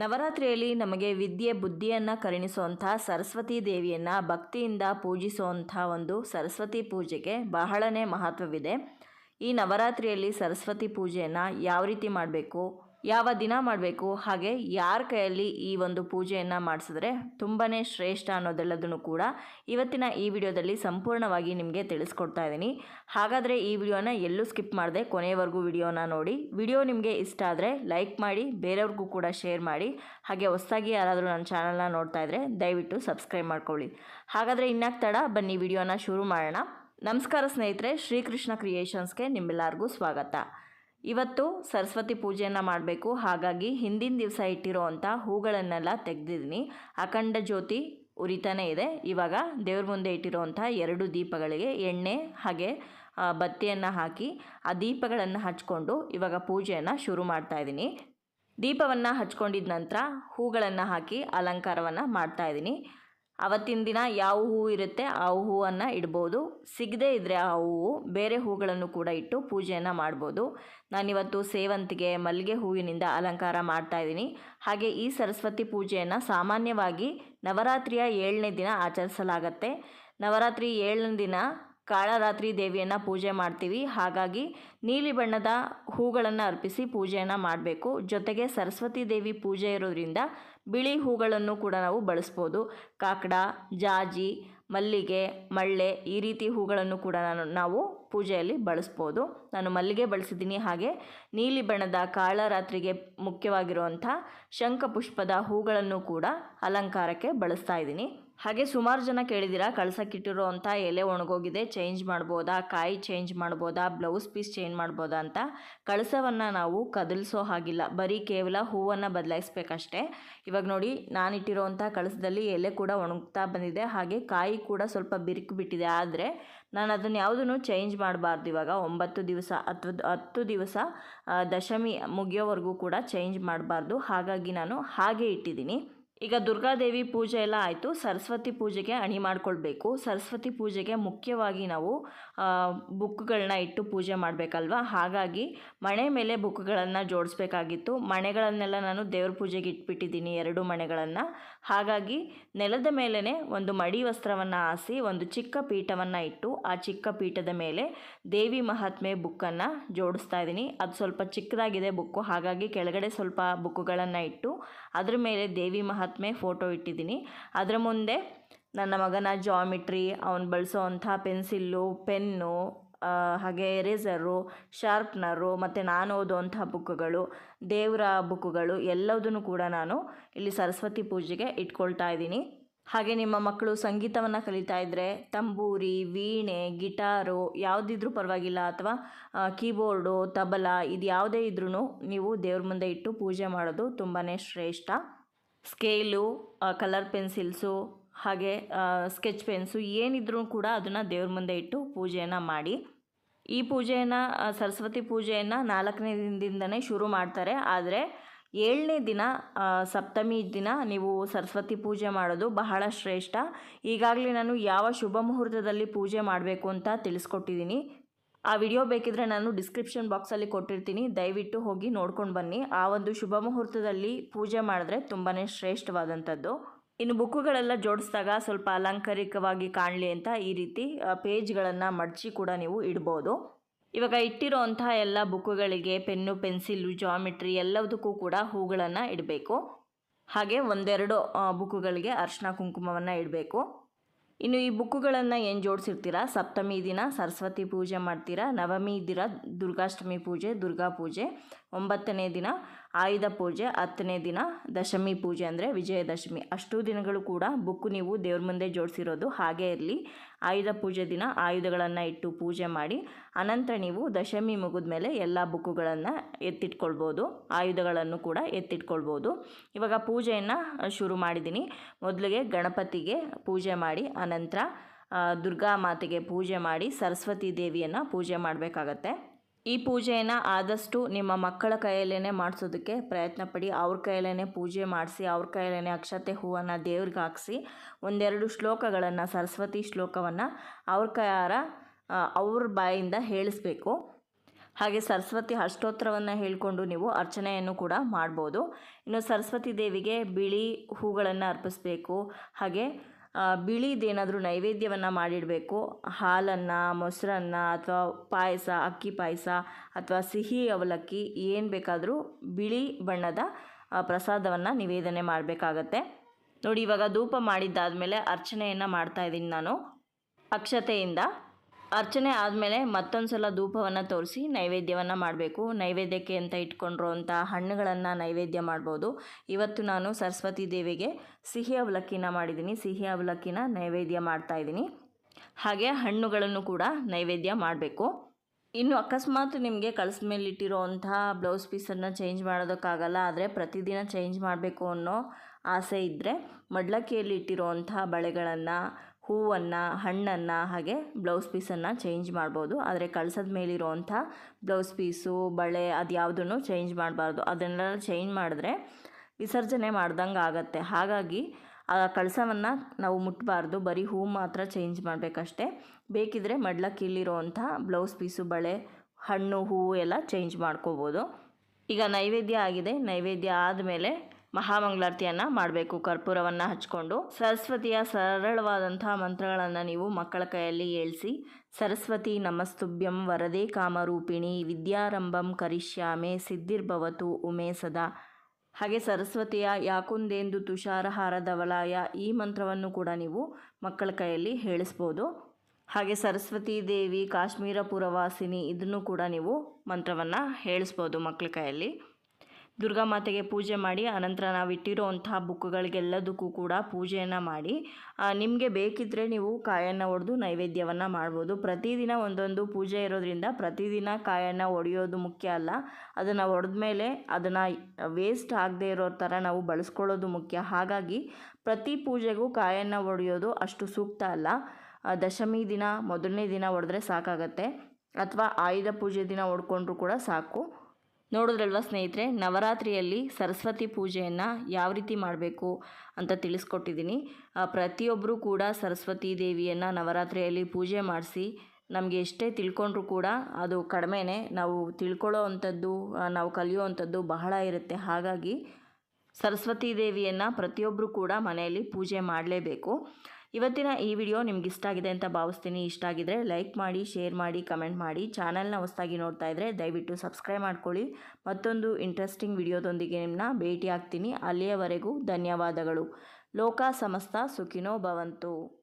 ನವರಾತ್ರಿಯಲ್ಲಿ ನಮಗೆ ವಿದ್ಯೆ, ಬುದ್ಧಿಯನ್ನು ಕರುಣಿಸುವಂಥ ಸರಸ್ವತಿ ದೇವಿಯನ್ನು ಭಕ್ತಿಯಿಂದ ಪೂಜಿಸುವಂಥ ಒಂದು ಸರಸ್ವತಿ ಪೂಜೆಗೆ ಬಹಳನೇ ಮಹತ್ವವಿದೆ. ಈ ನವರಾತ್ರಿಯಲ್ಲಿ ಸರಸ್ವತಿ ಪೂಜೆಯನ್ನು ಯಾವ ರೀತಿ ಮಾಡಬೇಕು? ಯಾವ ದಿನ ಮಾಡಬೇಕು? ಹಾಗೆ ಯಾರ ಕೈಯಲ್ಲಿ ಈ ಒಂದು ಪೂಜೆಯನ್ನು ಮಾಡಿಸಿದ್ರೆ ತುಂಬಾ ಶ್ರೇಷ್ಠ ಅನ್ನೋದೆಲ್ಲದನ್ನು ಕೂಡ ಇವತ್ತಿನ ಈ ವಿಡಿಯೋದಲ್ಲಿ ಸಂಪೂರ್ಣವಾಗಿ ನಿಮಗೆ ತಿಳಿಸ್ಕೊಡ್ತಾ ಇದ್ದೀನಿ ಹಾಗಾದರೆ ಈ ವಿಡಿಯೋನ ಎಲ್ಲೂ ಸ್ಕಿಪ್ ಮಾಡದೆ ಕೊನೆಯವರೆಗೂ ವಿಡಿಯೋನ ನೋಡಿ. ವಿಡಿಯೋ ನಿಮಗೆ ಇಷ್ಟ ಆದರೆ ಲೈಕ್ ಮಾಡಿ, ಬೇರೆಯವ್ರಿಗೂ ಕೂಡ ಶೇರ್ ಮಾಡಿ. ಹಾಗೆ ಹೊಸದಾಗಿ ಯಾರಾದರೂ ನನ್ನ ಚಾನಲ್ನ ನೋಡ್ತಾ ಇದ್ದರೆ ದಯವಿಟ್ಟು ಸಬ್ಸ್ಕ್ರೈಬ್ ಮಾಡ್ಕೊಳ್ಳಿ. ಹಾಗಾದರೆ ಇನ್ನಾಕ್ ತಡ, ಬನ್ನಿ ವಿಡಿಯೋನ ಶುರು ಮಾಡೋಣ. ನಮಸ್ಕಾರ ಸ್ನೇಹಿತರೆ, ಶ್ರೀಕೃಷ್ಣ ಕ್ರಿಯೇಷನ್ಸ್ಗೆ ನಿಮ್ಮೆಲ್ಲರಿಗೂ ಸ್ವಾಗತ. ಇವತ್ತು ಸರಸ್ವತಿ ಪೂಜೆಯನ್ನು ಮಾಡಬೇಕು. ಹಾಗಾಗಿ ಹಿಂದಿನ ದಿವಸ ಇಟ್ಟಿರೋ ಅಂಥ ಹೂಗಳನ್ನೆಲ್ಲ ತೆಗೆದಿದ್ದೀನಿ ಅಖಂಡ ಜ್ಯೋತಿ ಉರಿತಾನೆ ಇದೆ. ಇವಾಗ ದೇವ್ರ ಮುಂದೆ ಇಟ್ಟಿರೋವಂಥ ಎರಡು ದೀಪಗಳಿಗೆ ಎಣ್ಣೆ ಹಾಗೆ ಬತ್ತಿಯನ್ನು ಹಾಕಿ ಆ ದೀಪಗಳನ್ನು ಹಚ್ಕೊಂಡು ಇವಾಗ ಪೂಜೆಯನ್ನು ಶುರು ಮಾಡ್ತಾ ಇದ್ದೀನಿ ದೀಪವನ್ನು ಹಚ್ಕೊಂಡಿದ ನಂತರ ಹೂಗಳನ್ನು ಹಾಕಿ ಅಲಂಕಾರವನ್ನು ಮಾಡ್ತಾ ಇದ್ದೀನಿ ಅವತ್ತಿನ ದಿನ ಯಾವ ಹೂವು ಇರುತ್ತೆ ಆ ಹೂವನ್ನು ಇಡ್ಬೋದು. ಸಿಗದೇ ಇದ್ದರೆ ಆ ಹೂವು ಬೇರೆ ಹೂಗಳನ್ನು ಕೂಡ ಇಟ್ಟು ಪೂಜೆಯನ್ನು ಮಾಡ್ಬೋದು. ನಾನಿವತ್ತು ಸೇವಂತಿಗೆ ಮಲ್ಲಿಗೆ ಹೂವಿನಿಂದ ಅಲಂಕಾರ ಮಾಡ್ತಾ ಇದ್ದೀನಿ. ಹಾಗೆ ಈ ಸರಸ್ವತಿ ಪೂಜೆಯನ್ನು ಸಾಮಾನ್ಯವಾಗಿ ನವರಾತ್ರಿಯ ಏಳನೇ ದಿನ ಆಚರಿಸಲಾಗತ್ತೆ. ನವರಾತ್ರಿ ಏಳನೇ ದಿನ ಕಾಳರಾತ್ರಿ ದೇವಿಯನ್ನು ಪೂಜೆ ಮಾಡ್ತೀವಿ. ಹಾಗಾಗಿ ನೀಲಿ ಬಣ್ಣದ ಹೂಗಳನ್ನು ಅರ್ಪಿಸಿ ಪೂಜೆಯನ್ನು ಮಾಡಬೇಕು. ಜೊತೆಗೆ ಸರಸ್ವತಿ ದೇವಿ ಪೂಜೆ ಇರೋದ್ರಿಂದ ಬಿಳಿ ಹೂಗಳನ್ನು ಕೂಡ ನಾವು ಬಳಸ್ಬೋದು. ಕಾಕಡ, ಜಾಜಿ, ಮಲ್ಲಿಗೆ, ಮಳ್ಳೆ ಈ ರೀತಿ ಹೂಗಳನ್ನು ಕೂಡ ನಾನು, ನಾವು ಪೂಜೆಯಲ್ಲಿ ಬಳಸ್ಬೋದು. ನಾನು ಮಲ್ಲಿಗೆ ಬಳಸಿದ್ದೀನಿ. ಹಾಗೆ ನೀಲಿ ಬಣ್ಣದ ಕಾಳರಾತ್ರಿಗೆ ಮುಖ್ಯವಾಗಿರುವಂಥ ಶಂಖಪುಷ್ಪದ ಹೂಗಳನ್ನು ಕೂಡ ಅಲಂಕಾರಕ್ಕೆ ಬಳಸ್ತಾ ಇದ್ದೀನಿ. ಹಾಗೆ ಸುಮಾರು ಜನ ಕೇಳಿದ್ದೀರಾ ಕಳ್ಸಕ್ಕಿಟ್ಟಿರೋವಂಥ ಎಲೆ ಒಣಗೋಗಿದೆ ಚೇಂಜ್ ಮಾಡ್ಬೋದಾ, ಕಾಯಿ ಚೇಂಜ್ ಮಾಡ್ಬೋದಾ ಬ್ಲೌಸ್ ಪೀಸ್ ಚೇಂಜ್ ಮಾಡ್ಬೋದಾ ಅಂತ ಕಳಸವನ್ನು ನಾವು ಕದಲಿಸೋ ಹಾಗಿಲ್ಲ. ಬರೀ ಕೇವಲ ಹೂವನ್ನು ಬದಲಾಯಿಸ್ಬೇಕಷ್ಟೇ. ಇವಾಗ ನೋಡಿ ನಾನಿಟ್ಟಿರೋವಂಥ ಕಳಸದಲ್ಲಿ ಎಲೆ ಕೂಡ ಒಣಗ್ತಾ ಬಂದಿದೆ, ಹಾಗೆ ಕಾಯಿ ಕೂಡ ಸ್ವಲ್ಪ ಬಿರುಕು ಬಿಟ್ಟಿದೆ. ಆದರೆ ನಾನು ಅದನ್ನು ಯಾವುದನ್ನು ಚೇಂಜ್ ಮಾಡಬಾರ್ದು ಇವಾಗ. ಒಂಬತ್ತು ದಿವಸ ಅಥವಾ ಹತ್ತು ದಿವಸ ದಶಮಿ ಮುಗಿಯೋವರೆಗೂ ಕೂಡ ಚೇಂಜ್ ಮಾಡಬಾರ್ದು. ಹಾಗಾಗಿ ನಾನು ಹಾಗೆ ಇಟ್ಟಿದ್ದೀನಿ. ಈಗ ದುರ್ಗಾದೇವಿ ಪೂಜೆ ಎಲ್ಲ ಆಯಿತು. ಸರಸ್ವತಿ ಪೂಜೆಗೆ ಅಣಿ ಮಾಡ್ಕೊಳ್ಬೇಕು. ಸರಸ್ವತಿ ಪೂಜೆಗೆ ಮುಖ್ಯವಾಗಿ ನಾವು ಬುಕ್ಗಳನ್ನ ಇಟ್ಟು ಪೂಜೆ ಮಾಡಬೇಕಲ್ವ? ಹಾಗಾಗಿ ಮಣೆ ಮೇಲೆ ಬುಕ್ಗಳನ್ನು ಜೋಡಿಸ್ಬೇಕಾಗಿತ್ತು. ಮಣೆಗಳನ್ನೆಲ್ಲ ನಾನು ದೇವ್ರ ಪೂಜೆಗೆ ಇಟ್ಬಿಟ್ಟಿದ್ದೀನಿ ಎರಡು ಮಣೆಗಳನ್ನು. ಹಾಗಾಗಿ ನೆಲದ ಮೇಲೇ ಒಂದು ಮಡಿ ವಸ್ತ್ರವನ್ನು ಹಾಸಿ ಒಂದು ಚಿಕ್ಕ ಪೀಠವನ್ನು ಇಟ್ಟು ಆ ಚಿಕ್ಕ ಪೀಠದ ಮೇಲೆ ದೇವಿ ಮಹಾತ್ಮೆ ಬುಕ್ಕನ್ನು ಜೋಡಿಸ್ತಾ ಇದ್ದೀನಿ. ಅದು ಸ್ವಲ್ಪ ಚಿಕ್ಕದಾಗಿದೆ ಬುಕ್ಕು. ಹಾಗಾಗಿ ಕೆಳಗಡೆ ಸ್ವಲ್ಪ ಬುಕ್ಕುಗಳನ್ನು ಇಟ್ಟು ಅದರ ಮೇಲೆ ದೇವಿ ಮಹಾತ್ಮೆ ಫೋಟೋ ಇಟ್ಟಿದ್ದೀನಿ. ಅದರ ಮುಂದೆ ನನ್ನ ಮಗನ ಜಾಮಿಟ್ರಿ ಅವನು ಬಳಸೋವಂಥ ಪೆನ್ಸಿಲ್ಲು ಪೆನ್ನು ಹಾಗೆ ಎರೇಸರು ಶಾರ್ಪ್ನರು ಮತ್ತು ನಾನು ಓದುವಂಥ ಬುಕ್ಗಳು ದೇವರ ಬುಕ್ಗಳು ಎಲ್ಲದನ್ನು ಕೂಡ ನಾನು ಇಲ್ಲಿ ಸರಸ್ವತಿ ಪೂಜೆಗೆ ಇಟ್ಕೊಳ್ತಾ ಇದ್ದೀನಿ. ಹಾಗೆ ನಿಮ್ಮ ಮಕ್ಕಳು ಸಂಗೀತವನ್ನು ಕಲಿತಾ ಇದ್ದರೆ ತಂಬೂರಿ, ವೀಣೆ, ಗಿಟಾರು ಯಾವುದಿದ್ರೂ ಪರವಾಗಿಲ್ಲ ಅಥವಾ ಕೀಬೋರ್ಡು ತಬಲ ಇದು ಯಾವುದೇ ಇದ್ರೂ ನೀವು ದೇವ್ರ ಮುಂದೆ ಇಟ್ಟು ಪೂಜೆ ಮಾಡೋದು ತುಂಬಾ ಶ್ರೇಷ್ಠ. ಸ್ಕೇಲು ಕಲರ್ ಪೆನ್ಸಿಲ್ಸು, ಹಾಗೆ ಸ್ಕೆಚ್ ಪೆನ್ಸು ಏನಿದ್ರೂ ಕೂಡ ಅದನ್ನು ದೇವ್ರ ಮುಂದೆ ಇಟ್ಟು ಪೂಜೆಯನ್ನು ಮಾಡಿ. ಈ ಪೂಜೆಯನ್ನು ಸರಸ್ವತಿ ಪೂಜೆಯನ್ನು ನಾಲ್ಕನೇ ದಿನದಿಂದನೇ ಶುರು ಮಾಡ್ತಾರೆ. ಆದರೆ ಏಳನೇ ದಿನ ಸಪ್ತಮಿ ದಿನ ನೀವು ಸರಸ್ವತಿ ಪೂಜೆ ಮಾಡೋದು ಬಹಳ ಶ್ರೇಷ್ಠ. ಈಗಾಗಲೇ ನಾನು ಯಾವ ಶುಭ ಮುಹೂರ್ತದಲ್ಲಿ ಪೂಜೆ ಮಾಡಬೇಕು ಅಂತ ತಿಳಿಸ್ಕೊಟ್ಟಿದ್ದೀನಿ. ಆ ವಿಡಿಯೋ ಬೇಕಿದ್ರೆ ನಾನು ಡಿಸ್ಕ್ರಿಪ್ಷನ್ ಬಾಕ್ಸಲ್ಲಿ ಕೊಟ್ಟಿರ್ತೀನಿ. ದಯವಿಟ್ಟು ಹೋಗಿ ನೋಡ್ಕೊಂಡು ಬನ್ನಿ. ಆ ಒಂದು ಶುಭ ಮುಹೂರ್ತದಲ್ಲಿ ಪೂಜೆ ಮಾಡಿದ್ರೆ ತುಂಬಾ ಶ್ರೇಷ್ಠವಾದಂಥದ್ದು. ಇನ್ನು ಬುಕ್ಕುಗಳೆಲ್ಲ ಜೋಡಿಸಿದಾಗ ಸ್ವಲ್ಪ ಅಲಂಕಾರಿಕವಾಗಿ ಕಾಣಲಿ ಅಂತ ಈ ರೀತಿ ಪೇಜ್ಗಳನ್ನು ಮಡಚಿ ಕೂಡ ನೀವು ಇಡ್ಬೋದು. ಇವಾಗ ಇಟ್ಟಿರೋಂಥ ಎಲ್ಲ ಬುಕ್ಕುಗಳಿಗೆ ಪೆನ್ನು, ಪೆನ್ಸಿಲು ಜಾಮಿಟ್ರಿ ಎಲ್ಲದಕ್ಕೂ ಕೂಡ ಹೂಗಳನ್ನು ಇಡಬೇಕು. ಹಾಗೆ ಒಂದೆರಡು ಬುಕ್ಕುಗಳಿಗೆ ಅರ್ಶಿನ ಕುಂಕುಮವನ್ನು ಇಡಬೇಕು. ಇನ್ನು ಈ ಬುಕ್ಕುಗಳನ್ನು ಏನು ಜೋಡಿಸಿರ್ತೀರಾ? ಸಪ್ತಮಿ ದಿನ, ಸರಸ್ವತಿ ಪೂಜೆ ಮಾಡ್ತೀರಾ? ನವಮಿ ದಿನ, ದುರ್ಗಾಷ್ಟಮಿ ಪೂಜೆ, ದುರ್ಗಾ ಪೂಜೆ. ಒಂಬತ್ತನೇ ದಿನ ಆಯುಧ ಪೂಜೆ, ಹತ್ತನೇ ದಿನ ದಶಮಿ ಪೂಜೆ ಅಂದರೆ ವಿಜಯದಶಮಿ. ಅಷ್ಟು ದಿನಗಳು ಕೂಡ ಬುಕ್ಕು ನೀವು ದೇವ್ರ ಮುಂದೆ ಜೋಡಿಸಿರೋದು. ಹಾಗೇ ಇರಲಿ. ಆಯುಧ ಪೂಜೆ ದಿನ ಆಯುಧಗಳನ್ನು ಇಟ್ಟು ಪೂಜೆ ಮಾಡಿ, ಅನಂತರ ನೀವು ದಶಮಿ ಮುಗಿದ ಮೇಲೆ ಎಲ್ಲ ಬುಕ್ಕುಗಳನ್ನು ಎತ್ತಿಟ್ಕೊಳ್ಬೋದು. ಆಯುಧಗಳನ್ನು ಕೂಡ ಎತ್ತಿಟ್ಕೊಳ್ಬೋದು. ಇವಾಗ ಪೂಜೆಯನ್ನು ಶುರು ಮಾಡಿದ್ದೀನಿ ಮೊದಲಿಗೆ ಗಣಪತಿಗೆ ಪೂಜೆ ಮಾಡಿ, ಅನಂತರ ದುರ್ಗಾ ಮಾತೆಗೆ ಪೂಜೆ ಮಾಡಿ, ಸರಸ್ವತಿ ದೇವಿಯನ್ನು ಪೂಜೆ ಮಾಡಬೇಕಾಗತ್ತೆ. ಈ ಪೂಜೆಯನ್ನು ಆದಷ್ಟು ನಿಮ್ಮ ಮಕ್ಕಳ ಕೈಯಲ್ಲೇ ಮಾಡಿಸೋದಕ್ಕೆ ಪ್ರಯತ್ನ ಪಡಿ ಅವ್ರ ಕೈಯಲ್ಲೇ ಪೂಜೆ ಮಾಡಿಸಿ, ಅವ್ರ ಕೈಯಲ್ಲೇ ಅಕ್ಷತೆ ಹೂವನ್ನು ದೇವ್ರಿಗೆ ಹಾಕಿಸಿ, ಒಂದೆರಡು ಶ್ಲೋಕಗಳನ್ನು, ಸರಸ್ವತಿ ಶ್ಲೋಕವನ್ನು ಅವ್ರ ಕೈಯಾರ ಅವ್ರ ಬಾಯಿಂದ ಹೇಳಿಸ್ಬೇಕು. ಹಾಗೆ ಸರಸ್ವತಿ ಅಷ್ಟೋತ್ತರವನ್ನು ಹೇಳಿಕೊಂಡು ನೀವು ಅರ್ಚನೆಯನ್ನು ಕೂಡ ಮಾಡ್ಬೋದು. ಇನ್ನು ಸರಸ್ವತಿ ದೇವಿಗೆ ಬಿಳಿ ಹೂಗಳನ್ನು ಅರ್ಪಿಸಬೇಕು. ಹಾಗೆ ಬಿಳಿದೇನಾದರೂ ನೈವೇದ್ಯವನ್ನು ಮಾಡಿಡಬೇಕು? ಹಾಲನ್ನು, ಮೊಸರನ್ನ ಅಥವಾ ಪಾಯಸ, ಅಕ್ಕಿ ಪಾಯಸ ಅಥವಾ ಸಿಹಿ ಅವಲಕ್ಕಿ ಏನು ಬೇಕಾದರೂ ಬಿಳಿ ಬಣ್ಣದ ಪ್ರಸಾದವನ್ನು ನಿವೇದನೆ ಮಾಡಬೇಕಾಗತ್ತೆ. ನೋಡಿ, ಇವಾಗ ಧೂಪ ಮಾಡಿದ್ದಾದಮೇಲೆ ಅರ್ಚನೆಯನ್ನು ಮಾಡ್ತಾ ಇದ್ದೀನಿ ನಾನು. ಅಕ್ಷತೆಯಿಂದ. ಅರ್ಚನೆ ಆದಮೇಲೆ ಮತ್ತೊಂದು ಸಲ ಧೂಪವನ್ನು ತೋರಿಸಿ ನೈವೇದ್ಯವನ್ನು ಮಾಡಬೇಕು. ನೈವೇದ್ಯಕ್ಕೆ ಅಂತ ಇಟ್ಕೊಂಡಿರುವಂಥ ಹಣ್ಣುಗಳನ್ನು ನೈವೇದ್ಯ ಮಾಡ್ಬೋದು. ಇವತ್ತು ನಾನು ಸರಸ್ವತಿ ದೇವಿಗೆ ಸಿಹಿ ಅವಲಕ್ಕಿನ ಮಾಡಿದ್ದೀನಿ. ಸಿಹಿ ಅವಲಕ್ಕಿನ ನೈವೇದ್ಯ ಮಾಡ್ತಾ ಇದ್ದೀನಿ. ಹಾಗೆ ಹಣ್ಣುಗಳನ್ನು ಕೂಡ ನೈವೇದ್ಯ ಮಾಡಬೇಕು. ಇನ್ನು ಅಕಸ್ಮಾತ್ ನಿಮಗೆ ಕಳಿಸ್ ಇಟ್ಟಿರೋವಂತಹ ಬ್ಲೌಸ್ ಪೀಸನ್ನು ಚೇಂಜ್ ಮಾಡೋದಕ್ಕಾಗಲ್ಲ, ಆದರೆ ಪ್ರತಿದಿನ ಚೇಂಜ್ ಮಾಡಬೇಕು ಅನ್ನೋ ಆಸೆ ಇದ್ದರೆ ಮಡ್ಲಕ್ಕಿಯಲ್ಲಿ ಇಟ್ಟಿರೋವಂಥ ಬಳೆಗಳನ್ನು ಹೂವನ್ನು, ಹಣ್ಣನ್ನು ಹಾಗೆ ಬ್ಲೌಸ್ ಪೀಸನ್ನು ಚೇಂಜ್ ಮಾಡ್ಬೋದು. ಆದರೆ ಕಳ್ಸದ ಮೇಲಿರುವಂಥ ಬ್ಲೌಸ್ ಪೀಸು ಬಳೆ ಅದು ಯಾವುದನ್ನು ಚೇಂಜ್ ಮಾಡಬಾರ್ದು. ಅದನ್ನೆಲ್ಲ ಚೇಂಜ್ ಮಾಡಿದ್ರೆ ವಿಸರ್ಜನೆ ಮಾಡ್ದಂಗೆ ಆಗತ್ತೆ. ಹಾಗಾಗಿ ಆ ಕಳಸವನ್ನು ನಾವು ಮುಟ್ಟಬಾರ್ದು ಬರೀ ಹೂ ಮಾತ್ರ ಚೇಂಜ್ ಮಾಡಬೇಕಷ್ಟೆ. ಬೇಕಿದ್ರೆ ಮಡ್ಲಕ್ಕಿಲ್ಲಿರುವಂಥ ಬ್ಲೌಸ್ ಪೀಸು ಬಳೆ, ಹಣ್ಣು, ಹೂವು ಎಲ್ಲ ಚೇಂಜ್ ಮಾಡ್ಕೋಬೋದು. ಈಗ ನೈವೇದ್ಯ ಆಗಿದೆ. ನೈವೇದ್ಯ ಆದಮೇಲೆ ಮಹಾಮಂಗಳಾರತಿಯನ್ನು ಮಾಡಬೇಕು. ಕರ್ಪೂರವನ್ನು ಹಚ್ಕೊಂಡು ಸರಸ್ವತಿಯ ಸರಳವಾದಂಥ ಮಂತ್ರಗಳನ್ನು ನೀವು ಮಕ್ಕಳ ಕೈಯಲ್ಲಿ ಹೇಳಿಸಿ, ಸರಸ್ವತಿ ನಮಸ್ತುಭ್ಯಂ ವರದೇ ಕಾಮರೂಪಿಣಿ ವಿದ್ಯಾರಂಭಂ ಕರಿಷ್ಯಾಮೆ ಸಿದ್ಧಿರ್ಭವತು ಉಮೇ ಸದಾ. ಹಾಗೆ ಸರಸ್ವತಿಯ ಯಾಕುಂದೇಂದು ತುಷಾರಹಾರದವಲಾಯ ಈ ಮಂತ್ರವನ್ನು ಕೂಡ ನೀವು ಮಕ್ಕಳ ಕೈಯಲ್ಲಿ ಹೇಳಿಸ್ಬೋದು. ಹಾಗೆ ಸರಸ್ವತಿ ದೇವಿ ಕಾಶ್ಮೀರ ಪುರವಾಸಿನಿ ಇದನ್ನು ಕೂಡ ನೀವು ಮಂತ್ರವನ್ನು ಹೇಳಿಸ್ಬೋದು ಮಕ್ಕಳ ಕೈಯಲ್ಲಿ. ದುರ್ಗಾಮಾತೆಗೆ ಪೂಜೆ ಮಾಡಿ ಆನಂತರ ನಾವು ಇಟ್ಟಿರೋವಂತಹ ಬುಕ್ಗಳಿಗೆಲ್ಲದಕ್ಕೂ ಕೂಡ ಪೂಜೆಯನ್ನು ಮಾಡಿ. ನಿಮಗೆ ಬೇಕಿದ್ದರೆ ನೀವು ಕಾಯನ್ನು ಹೊಡೆದು ನೈವೇದ್ಯವನ್ನು ಮಾಡ್ಬೋದು. ಪ್ರತಿದಿನ ಒಂದೊಂದು ಪೂಜೆ ಇರೋದ್ರಿಂದ ಪ್ರತಿದಿನ ಕಾಯನ್ನು ಒಡೆಯೋದು ಮುಖ್ಯ ಅಲ್ಲ. ಅದನ್ನು ಒಡೆದ ಮೇಲೆ ಅದನ್ನು ವೇಸ್ಟ್ ಆಗದೆ ಇರೋ ಥರ ನಾವು ಬಳಸ್ಕೊಳ್ಳೋದು ಮುಖ್ಯ. ಹಾಗಾಗಿ ಪ್ರತಿ ಪೂಜೆಗೂ ಕಾಯನ್ನು ಒಡೆಯೋದು ಅಷ್ಟು ಸೂಕ್ತ ಅಲ್ಲ. ದಶಮಿ ದಿನ ಮೊದಲನೇ ದಿನ ಹೊಡೆದ್ರೆ ಸಾಕಾಗತ್ತೆ. ಅಥವಾ ಆಯುಧ ಪೂಜೆ ದಿನ ಹೊಡ್ಕೊಂಡ್ರೂ ಕೂಡ ಸಾಕು. ನೋಡಿದ್ರಲ್ವ ಸ್ನೇಹಿತರೆ? ನವರಾತ್ರಿಯಲ್ಲಿ ಸರಸ್ವತಿ ಪೂಜೆಯನ್ನು ಯಾವ ರೀತಿ ಮಾಡಬೇಕು ಅಂತ ತಿಳಿಸ್ಕೊಟ್ಟಿದ್ದೀನಿ. ಪ್ರತಿಯೊಬ್ಬರೂ ಕೂಡ ಸರಸ್ವತಿ ದೇವಿಯನ್ನು ನವರಾತ್ರಿಯಲ್ಲಿ ಪೂಜೆ ಮಾಡಿಸಿ ನಮಗೆ ಎಷ್ಟೇ ತಿಳ್ಕೊಂಡ್ರೂ ಕೂಡ ಅದು ಕಡಿಮೆನೇ ನಾವು ತಿಳ್ಕೊಳ್ಳೋ ಅಂಥದ್ದು ನಾವು ಕಲಿಯೋ ಅಂಥದ್ದು ಬಹಳ ಇರುತ್ತೆ. ಹಾಗಾಗಿ ಸರಸ್ವತಿ ದೇವಿಯನ್ನು ಪ್ರತಿಯೊಬ್ಬರೂ ಕೂಡ ಮನೆಯಲ್ಲಿ ಪೂಜೆ ಮಾಡಲೇಬೇಕು. ಇವತ್ತಿನ ಈ ವಿಡಿಯೋ ನಿಮ್ಗೆ ಇಷ್ಟ ಆಗಿದೆ ಅಂತ ಭಾವಿಸ್ತೀನಿ. ಇಷ್ಟ ಆಗಿದ್ರೆ ಲೈಕ್ ಮಾಡಿ ಶೇರ್ ಮಾಡಿ ಕಮೆಂಟ್ ಮಾಡಿ. ಚಾನಲ್ನ ಹೊಸದಾಗಿ ನೋಡ್ತಾ ಇದ್ರೆ ದಯವಿಟ್ಟು ಸಬ್ಸ್ಕ್ರೈಬ್ ಮಾಡ್ಕೊಳ್ಳಿ. ಮತ್ತೊಂದು ಇಂಟ್ರೆಸ್ಟಿಂಗ್ ವಿಡಿಯೋದೊಂದಿಗೆ ನಿಮ್ಮನ್ನ ಭೇಟಿ ಆಗ್ತೀನಿ ಅಲ್ಲಿಯವರೆಗೂ ಧನ್ಯವಾದಗಳು. ಲೋಕ ಸಮಸ್ತ ಸುಖಿನೋ ಭವಂತು.